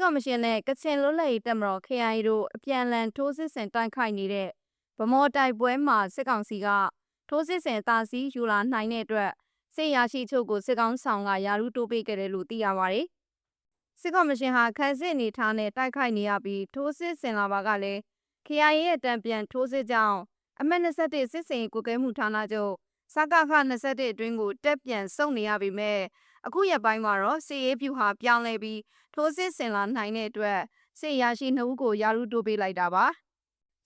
ကော်မရှင်နဲ့ကချင်လွတ်လပ်ရေးတပ်မတော် KIA တို့အပြန်အလှန်ထိုးစစ်ဆင်တိုက်ခိုက်နေတဲ့ဗမော်တိုက်ပွဲမှာစစ်ကောင်စီကထိုးစစ်ဆင်တာစီယူလာနိုင်တဲ့အတွက်စစ်ရရှိချုပ်ကိုစစ်ကောင်းဆောင်ကယာရုတိုးပေးခဲ့တယ်လို့သိရပါတယ်။စစ်ကော်မရှင်ဟာခန်းစစ်အနေထားနဲ့တိုက်ခိုက်နေရပြီးထိုးစစ်ဆင်လာပါကလည်း KIA ရဲ့တံပြန်ထိုးစစ်ကြောင့်အမက်21စစ်စင်ကိုကဲမှုဌာနချုပ်စကခ21အတွင်းကိုတက်ပြန်စုံနေရပေမဲ့ အခုရက်ပိုင်းမှာတော့စစ်ရေးဗျူဟာပြောင်းလဲပြီးထိုးစစ်ဆင်လာနိုင်တဲ့အတွက်စစ်ရရှိနှုတ်ကိုယာရုတိုးပေးလိုက်တာပါ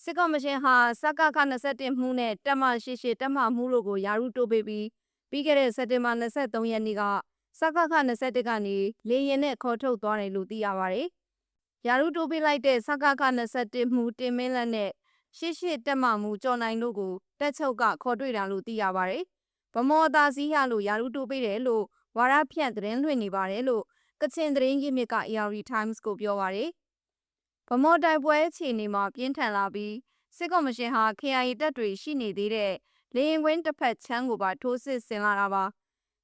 စစ်ကော်မရှင်ဟာစကခ21မှုနဲ့တက်မရှိရှိတက်မှမှုတို့ကိုယာရုတိုးပေးပြီးပြီးခဲ့တဲ့စက်တင်ဘာ23ရက်နေ့ကစကခ21ကနေလေရင်နဲ့ခေါ်ထုတ်သွားတယ်လို့သိရပါတယ်ယာရုတိုးပေးလိုက်တဲ့စကခ21မှုတင်မင်းလက်နဲ့ရှေ့ရှေ့တက်မှမှုကြော်နိုင်တို့ကိုတက်ချုပ်ကခေါ်တွေ့တာလို့သိရပါတယ်ဗမော်သားစည်းရလို့ယာရုတိုးပေးတယ်လို့ ဝါရဖြန့်သတင်းလွှင့်နေပါတယ်လို့ကချင်သတင်းရင်းမြစ်က AR Times ကိုပြောပါရယ်ဗမော်တိုက်ပွဲအခြေအနေမှာပြင်းထန်လာပြီးစစ်ကော်မရှင်ဟာ KIA တပ်တွေရှိနေသေးတဲ့လေရင်ကွင်းတစ်ဖက်ချမ်းကိုပါထိုးစစ်ဆင်လာတာပါ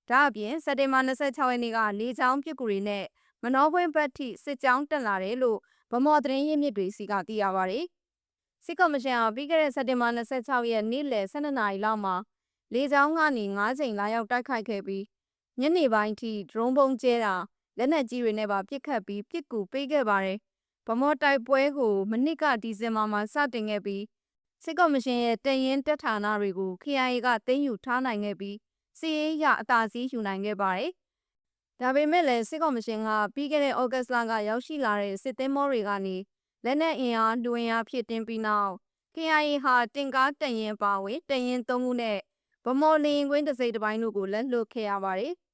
ဒါအပြင်စက်တင်ဘာ26ရက်နေ့ကလေချောင်းပြစ်ကူတွေနဲ့မနောခွင်းဘက်ထိစစ်ကြောင်းတက်လာတယ်လို့ဗမော်သတင်းရင်းမြစ်တွေစီကသိရပါရယ်စစ်ကော်မရှင်ဟာပြီးခဲ့တဲ့စက်တင်ဘာ26ရက်နေ့လယ်12နာရီလောက်မှာလေကြောင်းကနေ9ချိန်လာရောက်တိုက်ခိုက်ခဲ့ပြီး ညနေပိုင်းထိဒရုန်းဘုံကျဲတာလက်နက်ကြီးတွေနဲ့ပါပစ်ခတ်ပြီးပစ်ကူပေးခဲ့ပါတယ်။ဗမော်တိုက်ပွဲကိုမနစ်ကဒီဇင်ဘာမှာစတင်ခဲ့ပြီးစစ်ကော်မရှင်ရဲ့တရင်တက်ဌာနတွေကို KIA ကသိမ်းယူထားနိုင်ခဲ့ပြီးစီးရေးရအသာစီးယူနိုင်ခဲ့ပါတယ်။ဒါပေမဲ့လည်းစစ်ကော်မရှင်ကပြီးခဲ့တဲ့ဩဂတ်စ်လကရောက်ရှိလာတဲ့စစ်သင်းမောတွေကနေလက်နက်အင်အားလူဝင်အားဖြစ်တင်ပြီးနောက် KIA ဟာတင်ကားတရင်ပါဝင်တရင်သုံးခုနဲ့ဗမော်လင်းကွင်းတစိမ့်တစ်ပိုင်းတို့ကိုလက်လွတ်ခဲ့ရပါတယ်။